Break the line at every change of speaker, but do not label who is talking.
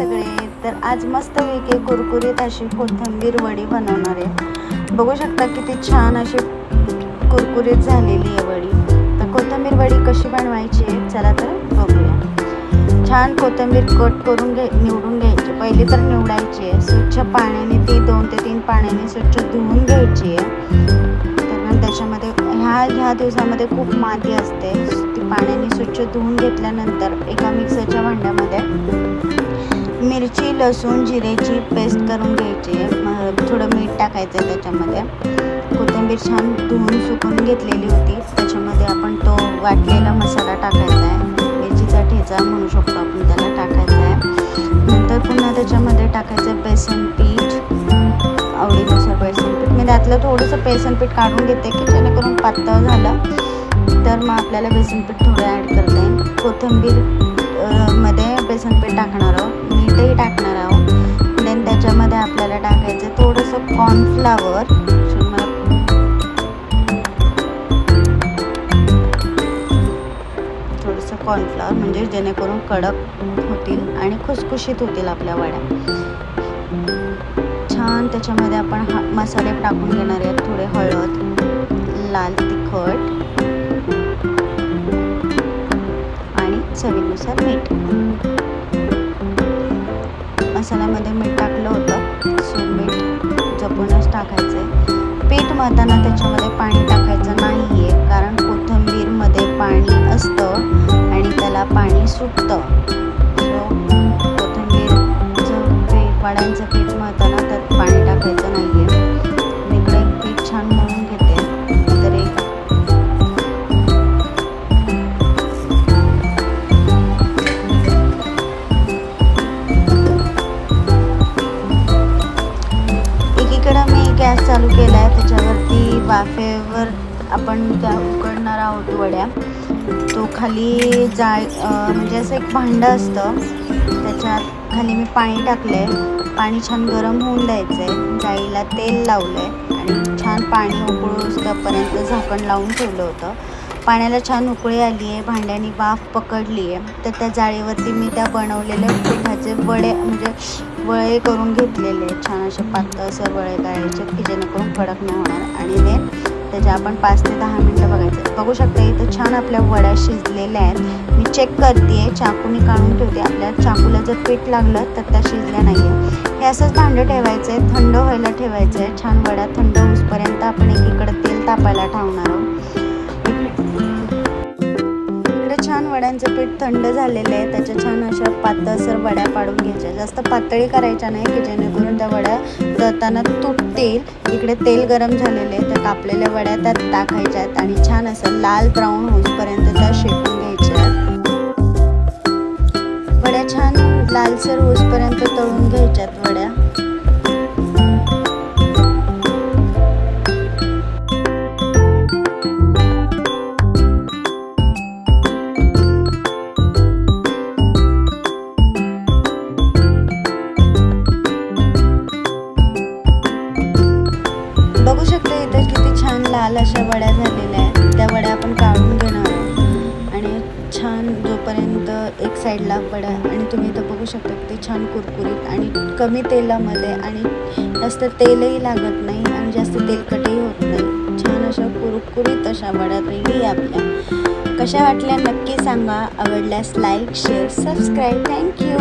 सगळे. तर आज मस्त कुरकुरीत अशी कोथिंबीर वडी बनवणार आहे. बघू शकता किती छान अशी कुरकुरीत झालेली आहे वडी. तर कोथिंबीर वडी कशी बनवायची आहे चला तर बघूया. छान कोथिंबीर कट करून घे निवडून घ्यायची. पहिली तर निवडायची आहे. स्वच्छ पाण्याने ती दोन ते तीन पाण्याने स्वच्छ धुवून घ्यायची आहे. कारण त्याच्यामध्ये ह्या ह्या दिवसामध्ये खूप माती असते. ती पाण्याने स्वच्छ धुवून घेतल्यानंतर एका मिक्सरच्या भांड्यामध्ये मिरची लसूण जिरेची पेस्ट करून घ्यायची. आहे मग थोडं मीठ टाकायचं आहे त्याच्यामध्ये. कोथिंबीर छान धुवून सुकून घेतलेली होती. त्याच्यामध्ये आपण तो वाटलेला मसाला टाकायचा आहे मिरचीचा ठेचा म्हणू शकतो आपण त्याला टाकायचा आहे नंतर पुन्हा त्याच्यामध्ये टाकायचं बेसन पीठ. आवडीनुसार बेसन पीठ. मी त्यातलं थोडंसं बेसन पीठ काढून घेते की जेणेकरून पातळ झालं. तर मग आपल्याला बेसन पीठ थोडं ॲड करता येईल. कोथिंबीर मध्ये बेसन पीठ टाकणार आहोत. मीठही टाकणार आहोत. देन त्याच्यामध्ये आपल्याला टाकायचं थोडंसं कॉर्नफ्लावर थोडंसं कॉर्नफ्लावर म्हणजे जेणेकरून कडक होतील आणि खुसखुशीत होतील आपल्या वड्या. छान त्याच्यामध्ये आपण हा मसाले टाकून घेणार आहेत. थोडे हळद लाल तिखट. चवीनुसार मीठ. मसाल्यामध्ये मीठ टाकलं होतं. सो मीठ जपूनच टाकायचं आहे पीठ मळताना त्याच्यामध्ये पाणी टाकायचं नाही आहे कारण कोथिंबीरमध्ये पाणी असतं आणि त्याला पाणी सुटतं. चालू केला आहे त्याच्यावरती वाफेवर आपण त्या उकडणार आहोत वड्या. तो खाली जाळ म्हणजे असं एक भांडं असतं. त्याच्यात खाली मी पाणी टाकलं आहे पाणी छान गरम होऊन द्यायचं आहे जाळीला तेल लावलं आहे आणि छान पाणी उकळूस्तपर्यंत झाकण लावून ठेवलं होतं. पाण्याला छान उकळी आली आहे भांड्याने वाफ पकडली आहे तर त्या जाळीवरती मी त्या बनवलेल्या पिठाचे वडे म्हणजे वळे करून घेतलेले. आहेत छान असे पातळ असे वळे करायचे की जेणेकरून कडक नाही होणार. आणि ते त्याच्या आपण पाच ते दहा मिनटं बघायचं. बघू शकता इथं छान आपल्या वड्या शिजलेल्या आहेत. मी चेक करते आहे चाकूने काढून ठेवते. आपल्या चाकूला जर पीठ लागलं तर त्या शिजल्या नाही आहे हे असंच भांडं ठेवायचं आहे थंड व्हायला ठेवायचं आहे छान वड्या थंड होईपर्यंत आपण एकीकडे तेल तापायला ठेवणार आहोत. वड्यांचं पीठ थंड झालेलं आहे त्याच्या छान अशा पातळसर वड्या पाडून घ्यायच्या. जास्त पातळी करायच्या नाही की जेणेकरून त्या वड्या तळताना तुटतील. इकडे तेल गरम झालेले आहे तर कापलेल्या वड्या त्यात टाकायच्या आहेत आणि छान असं लाल ब्राऊन होईपर्यंत त्या शेकून घ्यायच्या आहेत. वड्या छान लालसर होईपर्यंत तळून घ्यायच्यात वड्या. वड्या झालेल्या आहेत. त्या वड्या आपण काढून घेणार आहोत. आणि छान जोपर्यंत एक साईडला वड्या आणि तुम्ही तर बघू शकता ते छान कुरकुरीत आणि कमी तेलामध्ये आणि जास्त तेलही लागत नाही आणि जास्त तेलकटही होत नाही. छान अशा कुरकुरीत अशा वड्या रेडी आपल्या. कशा वाटल्या नक्की सांगा. आवडल्यास लाईक शेअर सबस्क्राईब थँक्यू